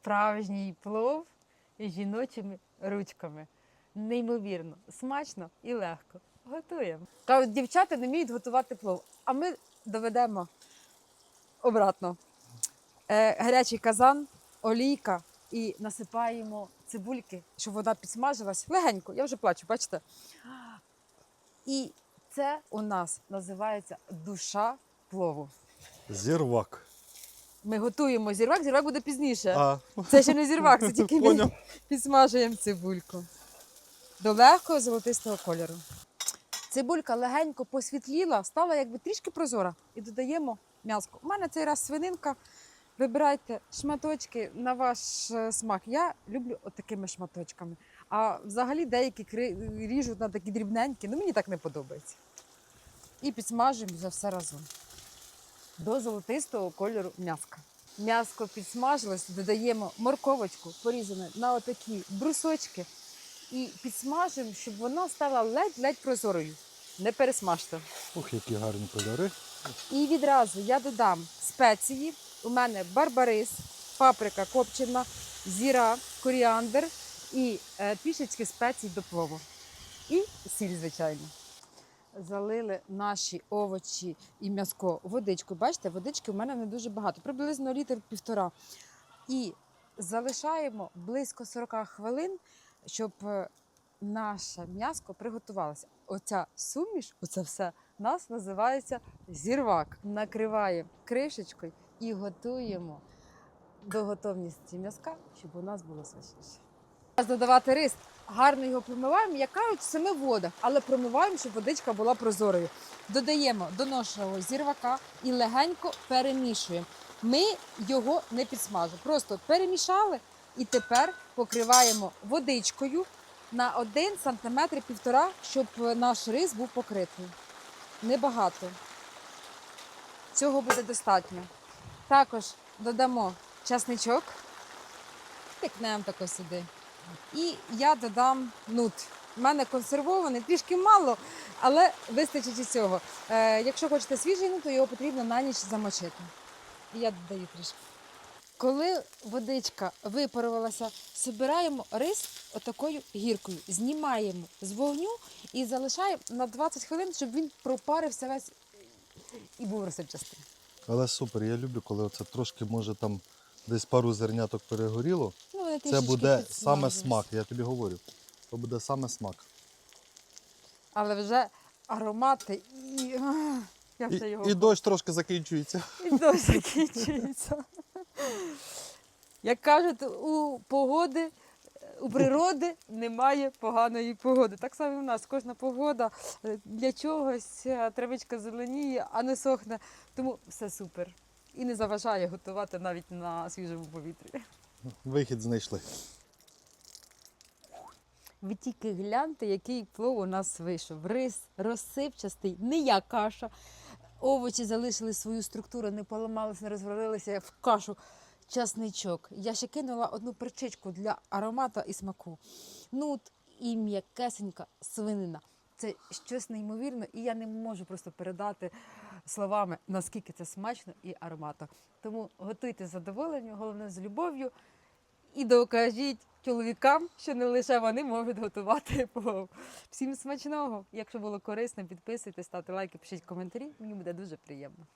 справжній плов з жіночими ручками. Неймовірно, смачно і легко. Готуємо. Кажуть, дівчата не вміють готувати плов, а ми доведемо обратно. Е, гарячий казан, олійка і насипаємо цибульки, щоб вода підсмажилась легенько. Я вже плачу, бачите? І це у нас називається душа плову. Зірвак. Ми готуємо зірвак, зірвак буде пізніше. А, Це ще не зірвак, це тільки ми підсмажуємо цибульку до легкого золотистого кольору. Цибулька легенько посвітліла, стала якби трішки прозора. І додаємо м'яско. У мене цей раз свининка. Вибирайте шматочки на ваш е, смак. Я люблю отакими шматочками. А взагалі деякі ріжуть на такі дрібненькі. Ну мені так не подобається. І підсмажуємо вже все разом до золотистого кольору м'яска. М'яско підсмажилось, додаємо морковочку, порізану на отакі брусочки, і підсмажимо, щоб вона стала ледь-ледь прозорою. Не пересмажте. ух, які гарні кольори. І відразу я додам спеції. У мене барбарис, паприка копчена, зіра, коріандр і е, трішечки спецій до плову. І сіль, звичайно. Залили наші овочі і м'яско водичкою. Бачите, водички в мене не дуже багато, приблизно літр півтора. І залишаємо близько 40 хвилин, щоб е, наше м'яско приготувалося. Оця суміш, оце все нас називається зірвак. Накриваємо кришечкою і готуємо до готовності м'язка, щоб у нас було смачніше. Додавати рис. Гарно його промиваємо, як кажуть, в семи водах, але промиваємо, щоб водичка була прозорою. Додаємо до зірвака і легенько перемішуємо. Ми його не підсмажимо, просто перемішали і тепер покриваємо водичкою на 1 см півтора, щоб наш рис був покритий. Небагато. Цього буде достатньо. Також додамо часничок, тикнемо тако сюди. І я додам нут. У мене консервований, трішки мало, але вистачить і цього. Е, якщо хочете свіжий нут, то його потрібно на ніч замочити. І я додаю трішки. Коли водичка випарувалася, збираємо рис отакою гіркою, знімаємо з вогню і залишаємо на 20 хвилин, щоб він пропарився весь і був розсипчастий. Але супер, я люблю, коли оце трошки може там десь пару зерняток перегоріло. Це трішечки буде саме смак, я тобі говорю. Це буде саме смак. Але вже аромати і. ах, Я І, вже його і дощ трошки закінчується. І дощ закінчується. Як кажуть, у погоди, у природи немає поганої погоди. Так само і в нас кожна погода е, для чогось е, травичка зеленіє, а не сохне. Тому все супер. І не заважає готувати навіть на свіжому повітрі. Вихід знайшли. Ви тільки гляньте, який плов у нас вийшов. Рис розсипчастий, не як каша. Овочі залишили свою структуру, не поламалися, не розвалилися в кашу. Часничок. Я ще кинула одну перчичку для аромату і смаку. Нут і м'якесенька свинина. Це щось неймовірне, і я не можу просто передати словами, наскільки це смачно і ароматно. Тому готуйте задоволення, головне з любов'ю. І докажіть чоловікам, що не лише вони можуть готувати плов. Всім смачного! Якщо було корисно, підписуйтесь, ставте лайки, пишіть коментарі. Мені буде дуже приємно.